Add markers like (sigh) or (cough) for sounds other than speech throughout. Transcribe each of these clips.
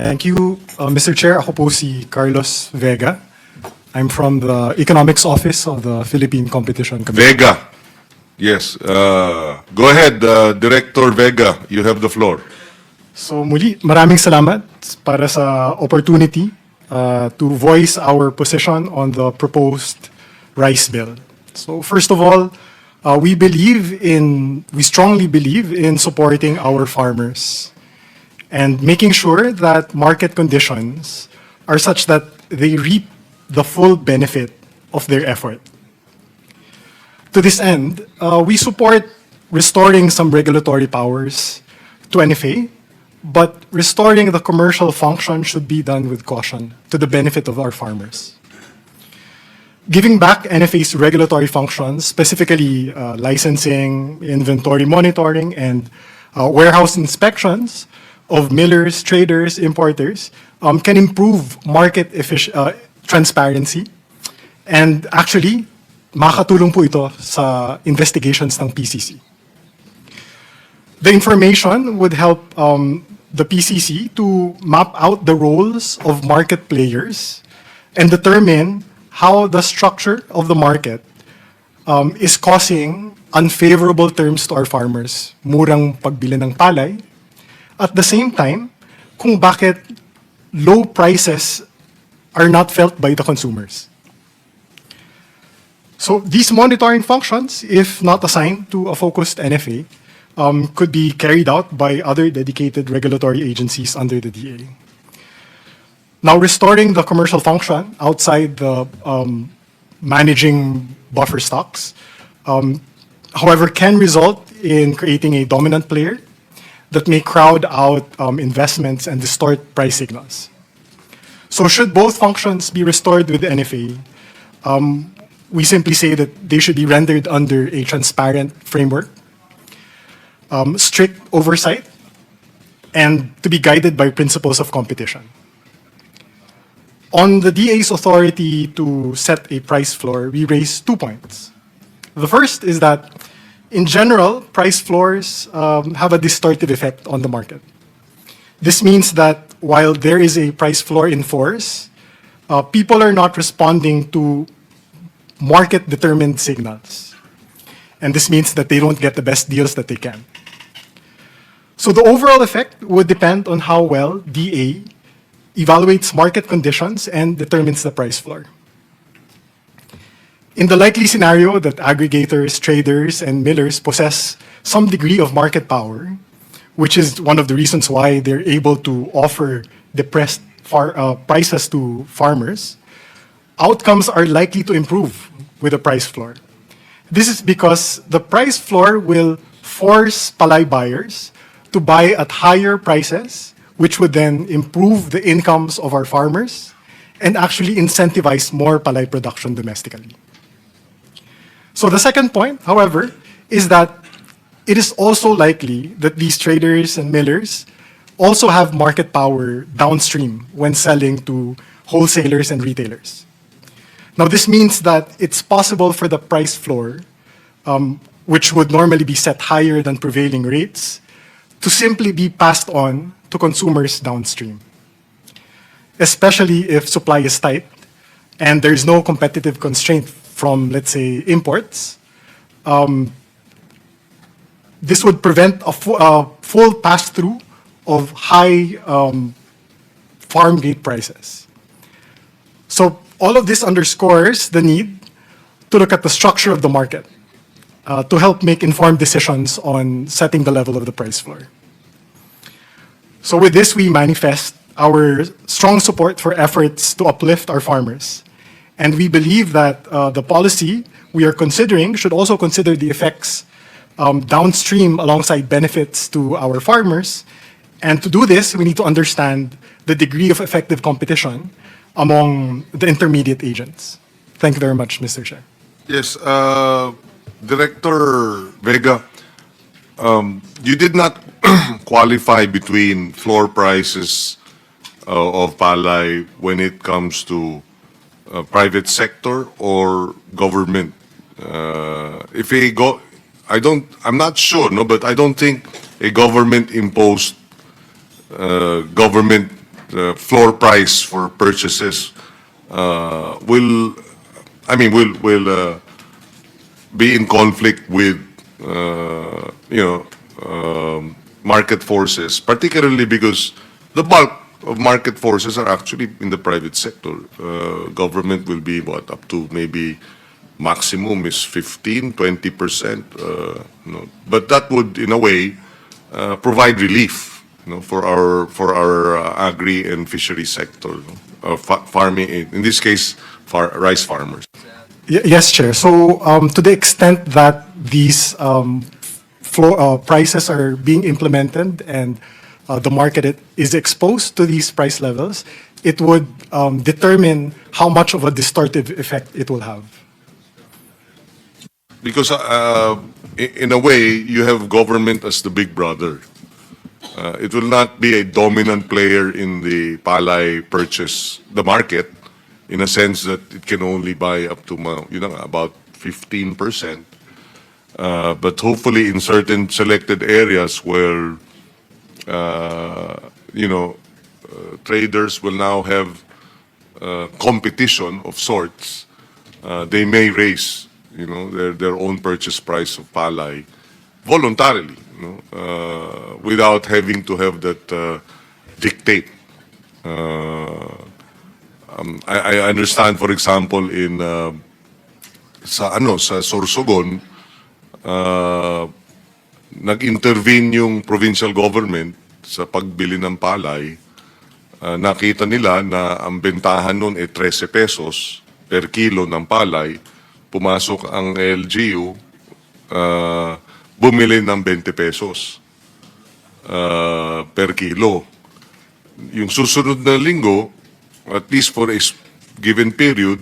Thank you, uh, Mr. Chair. Ako po si Carlos Vega. I'm from the Economics Office of the Philippine Competition Commission. Vega. Yes. Uh, go ahead, uh, Director Vega. You have the floor. So muli, maraming salamat para sa opportunity uh, to voice our position on the proposed rice bill. So first of all, uh, we believe in, we strongly believe in supporting our farmers and making sure that market conditions are such that they reap the full benefit of their effort. To this end, uh, we support restoring some regulatory powers to NFA, but restoring the commercial function should be done with caution to the benefit of our farmers. Giving back NFA's regulatory functions, specifically uh, licensing, inventory monitoring, and uh, warehouse inspections of millers, traders, importers, um, can improve market uh, transparency and actually, makakatulong po ito sa investigations ng PCC. The information would help um, the PCC to map out the roles of market players and determine how the structure of the market um, is causing unfavorable terms to our farmers, murang pagbili ng palay, at the same time, kung bakit low prices are not felt by the consumers. So these monitoring functions, if not assigned to a focused NFA, um, could be carried out by other dedicated regulatory agencies under the DA. Now, restoring the commercial function outside the um, managing buffer stocks, um, however, can result in creating a dominant player that may crowd out um, investments and distort price signals. So, should both functions be restored with NFA, um, we simply say that they should be rendered under a transparent framework, um, strict oversight, and to be guided by principles of competition. On the DA's authority to set a price floor, we raise two points. The first is that, in general, price floors um, have a distortive effect on the market. This means that while there is a price floor in force, uh, people are not responding to market-determined signals. And this means that they don't get the best deals that they can. So the overall effect would depend on how well DA evaluates market conditions and determines the price floor. In the likely scenario that aggregators, traders, and millers possess some degree of market power, which is one of the reasons why they're able to offer depressed far, uh, prices to farmers, outcomes are likely to improve with a price floor. This is because the price floor will force palay buyers to buy at higher prices, which would then improve the incomes of our farmers and actually incentivize more palay production domestically. So the second point, however, is that it is also likely that these traders and millers also have market power downstream when selling to wholesalers and retailers. Now, this means that it's possible for the price floor, um, which would normally be set higher than prevailing rates, to simply be passed on to consumers downstream, especially if supply is tight and there's no competitive constraint from, let's say, imports. Um, this would prevent a fu- full pass-through of high um, farm gate prices. So all of this underscores the need to look at the structure of the market uh, to help make informed decisions on setting the level of the price floor. So with this, we manifest our strong support for efforts to uplift our farmers. And we believe that uh, the policy we are considering should also consider the effects um, downstream alongside benefits to our farmers. And to do this, we need to understand the degree of effective competition among the intermediate agents. Thank you very much, Mr. Chair. Yes, uh, Director Vega, um, you did not (clears throat) qualify between floor prices uh, of palay when it comes to uh, private sector or government. Uh, if a go, I don't, I'm not sure, no, but I don't think a government imposed uh, government the floor price for purchases uh, will, I mean, will will uh, be in conflict with, uh, you know, um, market forces, particularly because the bulk market forces are actually in the private sector. Uh, government will be what up to maybe maximum is 15, 20 percent. Uh, no. But that would, in a way, uh, provide relief, you know, for our for our uh, agri and fishery sector, no? uh, fa- farming. In this case, far, rice farmers. Yes, Chair. So um, to the extent that these um, floor uh, prices are being implemented and the market is exposed to these price levels, it would um, determine how much of a distortive effect it will have. Because uh, in a way, you have government as the big brother. Uh, it will not be a dominant player in the palay purchase, the market, in a sense that it can only buy up to, you know, about 15%. Uh, but hopefully in certain selected areas where, uh, you know, uh, traders will now have uh, competition of sorts, uh, they may raise, you know, their, their own purchase price of palay voluntarily, you know, uh, without having to have that uh, dictate. Uh, um, I, understand, for example, in uh, sa ano sa Sorsogon, uh, nag-intervene yung provincial government sa pagbili ng palay. Uh, nakita nila na ang bentahan nun ay 13 pesos per kilo ng palay. Pumasok ang LGU, uh, bumili ng 20 pesos uh, per kilo. Yung susunod na linggo, at least for a given period,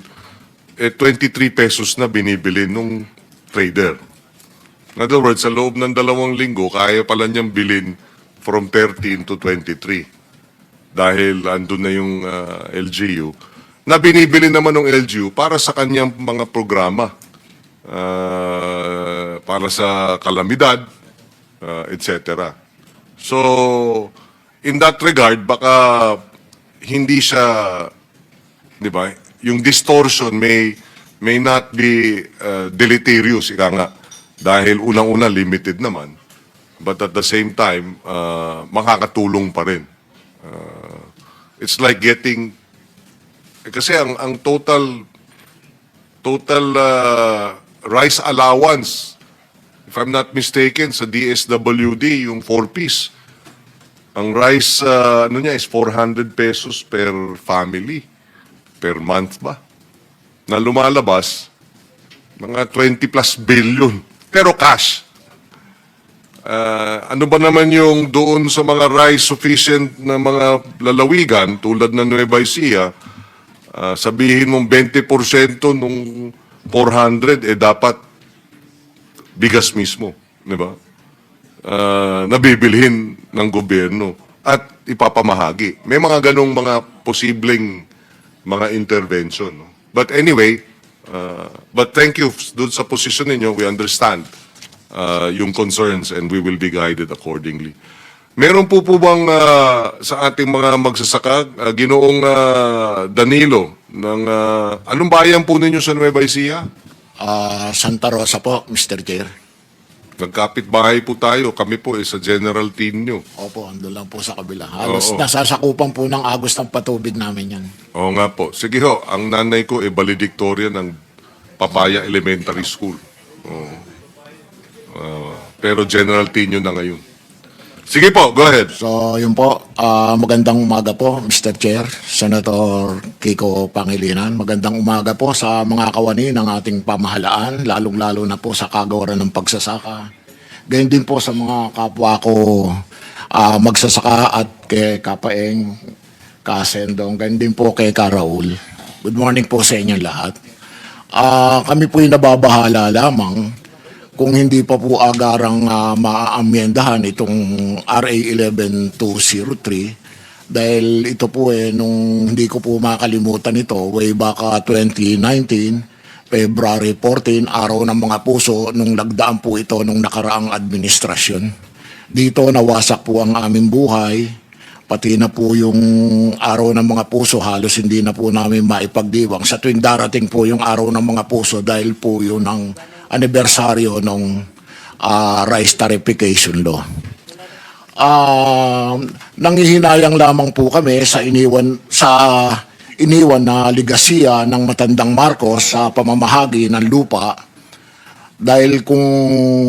eh 23 pesos na binibili nung trader. In other words, sa loob ng dalawang linggo, kaya pala niyang bilhin from 13 to 23 dahil andun na yung ah, LGU na binibili naman ng LGU para sa kanyang mga programa. Ah, para sa kalamidad, ah, etc. So, in that regard, baka hindi siya, di ba, yung distortion may may not be uh, deleterious, ika nga, dahil unang-una limited naman, but at the same time, uh, makakatulong pa rin. Uh, it's like getting, eh, kasi ang, ang total, total uh, rice allowance, if I'm not mistaken, sa DSWD, yung 4-piece, ang rice, uh, ano niya, is 400 pesos per family, per month ba? Na lumalabas, mga 20 plus billion, pero cash. Ah, ano ba naman yung doon sa mga rice sufficient na mga lalawigan tulad ng Nueva Ecija, ah, sabihin mong 20% nung 400 eh dapat bigas mismo, di ba? Ah, nabibilhin ng gobyerno at ipapamahagi. May mga ganong mga posibleng mga intervention. No? But anyway, uh, but thank you doon sa position ninyo. We understand uh, yung concerns and we will be guided accordingly. Meron po po bang uh, sa ating mga magsasaka, uh, ginoong uh, Danilo, ng, uh, anong bayan po ninyo sa Nueva Ecija? Ah, Santa Rosa po, Mr. Chair. Nagkapit bahay po tayo. Kami po eh, sa general team nyo. Opo, andun lang po sa kabila. Halos Oo. nasasakupan po ng agos ng patubig namin yan. Oo nga po. Sige ho, ang nanay ko ay valedictorian ng Papaya Elementary School. Oo. Ah, pero general teen yun na ngayon. Sige po, go ahead. So, yun po. Ah, magandang umaga po, Mr. Chair, Senator Kiko Pangilinan. Magandang umaga po sa mga kawani ng ating pamahalaan, lalong-lalo na po sa kagawaran ng pagsasaka. Ganyan din po sa mga kapwa ko ah, magsasaka at kay Kapaeng, Kasendong, ganyan din po kay Karaul. Good morning po sa inyong lahat. Ah, kami po yung nababahala lamang kung hindi pa po agarang uh, maaamyendahan itong RA 11203 dahil ito po eh nung hindi ko po makalimutan ito way back ah, 2019 February 14 araw ng mga puso nung nagdaan po ito nung nakaraang administrasyon. Dito nawasak po ang aming buhay pati na po yung araw ng mga puso, halos hindi na po namin maipagdiwang. Sa tuwing darating po yung araw ng mga puso dahil po yun ang anibersaryo ng ah, rice tarification law. Ah, nanghihinayang lamang po kami sa iniwan sa iniwan na ligasiya ng matandang Marcos sa pamamahagi ng lupa dahil kung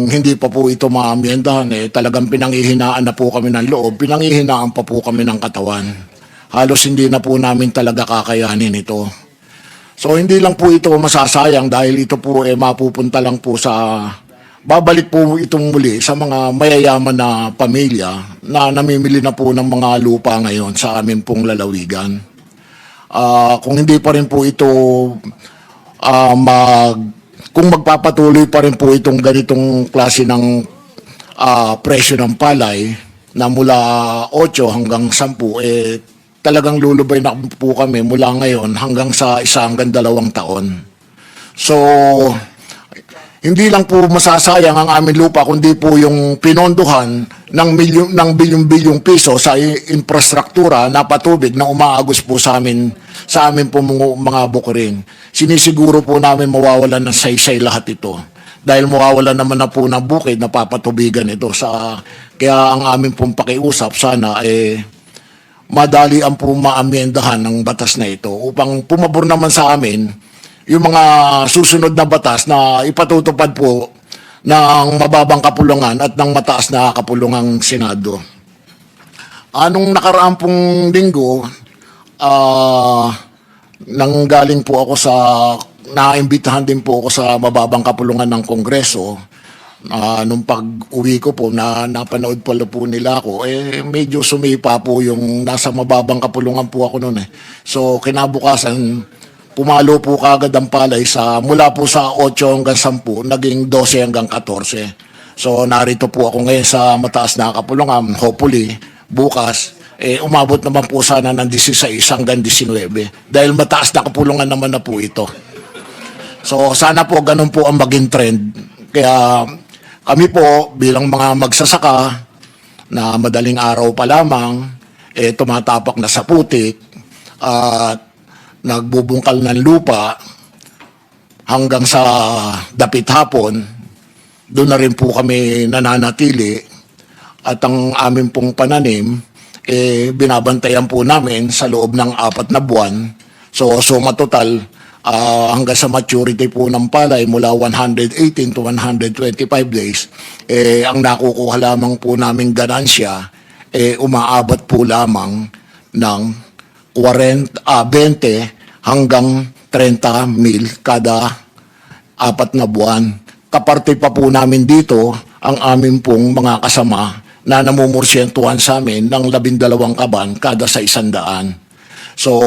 hindi pa po ito maamyendahan, eh, talagang pinanghihinaan na po kami ng loob, pinanghihinaan pa po kami ng katawan. Halos hindi na po namin talaga kakayanin ito. So hindi lang po ito masasayang dahil ito po eh, mapupunta lang po sa babalik po itong muli sa mga mayayaman na pamilya na namimili na po ng mga lupa ngayon sa amin pong lalawigan. Ah, kung hindi pa rin po ito ah, mag kung magpapatuloy pa rin po itong ganitong klase ng ah, presyo ng palay na mula 8 hanggang 10 eh talagang lulubay na po kami mula ngayon hanggang sa isa hanggang dalawang taon. So, hindi lang po masasayang ang aming lupa kundi po yung pinondohan ng milyon ng bilyong-bilyong piso sa infrastruktura na patubig na umaagos po sa amin sa amin po mga, mga bukirin. Sinisiguro po namin mawawalan ng saysay lahat ito. Dahil mawawalan naman na po ng bukid na papatubigan ito sa kaya ang aming pong pakiusap sana eh madali ang po maamyendahan ng batas na ito upang pumabor naman sa amin yung mga susunod na batas na ipatutupad po ng mababang kapulungan at ng mataas na kapulungang Senado. Anong nakaraang pong linggo, ah nanggaling po ako sa, naimbitahan din po ako sa mababang kapulungan ng Kongreso. Ah, nung pag-uwi ko po, na napanood pala po nila ako, eh medyo sumipa po yung nasa mababang kapulungan po ako noon eh. So kinabukasan, pumalo po kagad ang palay sa mula po sa 8 hanggang 10, naging 12 hanggang 14. So narito po ako ngayon sa mataas na kapulungan, hopefully bukas eh umabot naman po sana ng 16 hanggang 19 dahil mataas na kapulungan naman na po ito. So sana po ganun po ang maging trend. Kaya kami po bilang mga magsasaka na madaling araw pa lamang eh tumatapak na sa putik at nagbubungkal ng lupa hanggang sa dapit hapon, doon na rin po kami nananatili at ang aming pong pananim, eh, binabantayan po namin sa loob ng apat na buwan. So, suma total, ah, hanggang sa maturity po ng palay mula 118 to 125 days, eh, ang nakukuha lamang po namin ganansya, eh, umaabot po lamang ng 40, ah, 20 hanggang 30 mil kada apat na buwan. Kaparte pa po namin dito ang amin pong mga kasama na namumursyentuhan sa amin ng labindalawang kaban kada sa isandaan. So,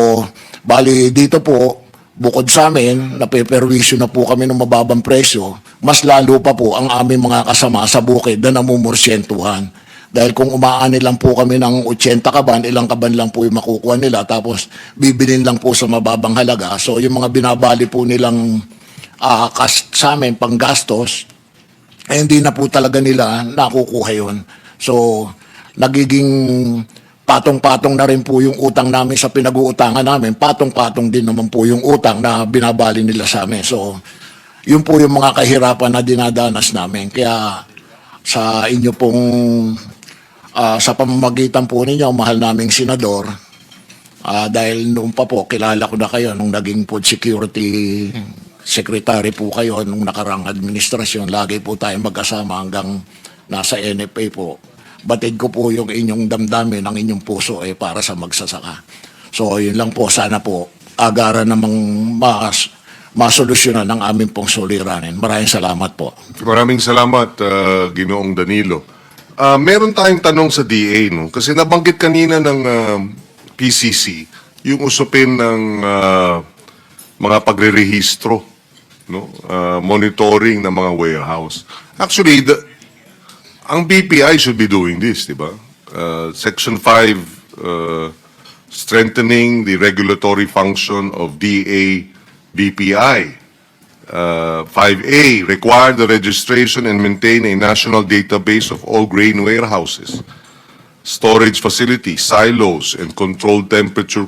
bali dito po, bukod sa amin, napeperwisyo na po kami ng mababang presyo, mas lalo pa po ang aming mga kasama sa bukid na namumursyentuhan. Dahil kung umaani lang po kami ng 80 kaban, ilang kaban lang po yung makukuha nila, tapos bibilin lang po sa mababang halaga. So yung mga binabali po nilang ah, kas sa amin, panggastos, eh, hindi na po talaga nila nakukuha yun. So, nagiging patong-patong na rin po yung utang namin sa pinag-uutangan namin. Patong-patong din naman po yung utang na binabali nila sa amin. So, yun po yung mga kahirapan na dinadanas namin. Kaya sa inyo pong ah, sa pamamagitan po ninyo, mahal naming senador, ah, dahil noon pa po, kilala ko na kayo nung naging food security secretary po kayo nung nakarang administrasyon. Lagi po tayo magkasama hanggang nasa NFA po. Batid ko po yung inyong damdamin, ang inyong puso eh, para sa magsasaka. So, yun lang po. Sana po, agaran namang mas, masolusyonan ang aming pong suliranin. Maraming salamat po. Maraming salamat, uh, Ginoong Danilo. Ah, meron tayong tanong sa DA, no? Kasi nabanggit kanina ng ah, PCC yung usupin ng ah, mga pagre-rehistro, no? Ah, monitoring ng mga warehouse. Actually, the, ang BPI should be doing this, di ba? Uh, Section 5, uh, strengthening the regulatory function of DA BPI. Uh, 5A, require the registration and maintain a national database of all grain warehouses. storage facilities, silos, and controlled temperature